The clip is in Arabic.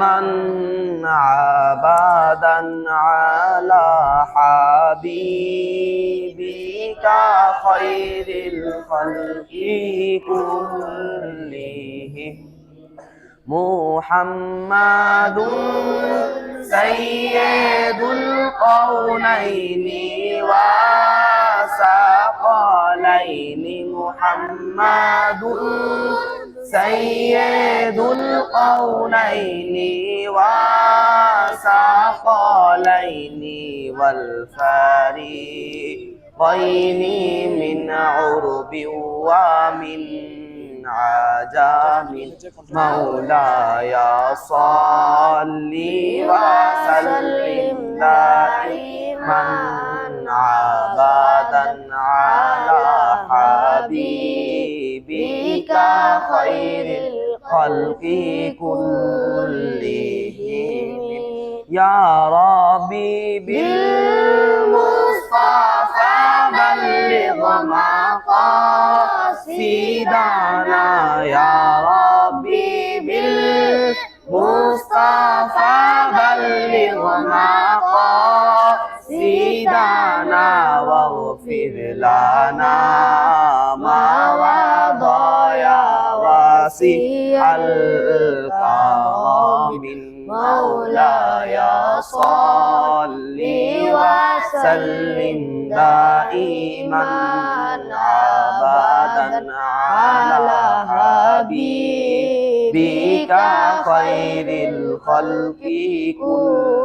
من عبدا على حبيبك خير الخلق كلهم محمد سيد القونين وثقلين محمد سيد القونين وثقلين والفريقين من عرب ومن عجم. مولاي صل وسلم دائما. خير الخلق كلهم. يا ربي بالمصطفى بلغ مقاصدنا يا ربي بالمصطفى بلغ مقاصدنا واغفر لنا ما واسع الكرم مولاي صل وسلم دائما ابدا على حبيبك خير الخلق كلهم.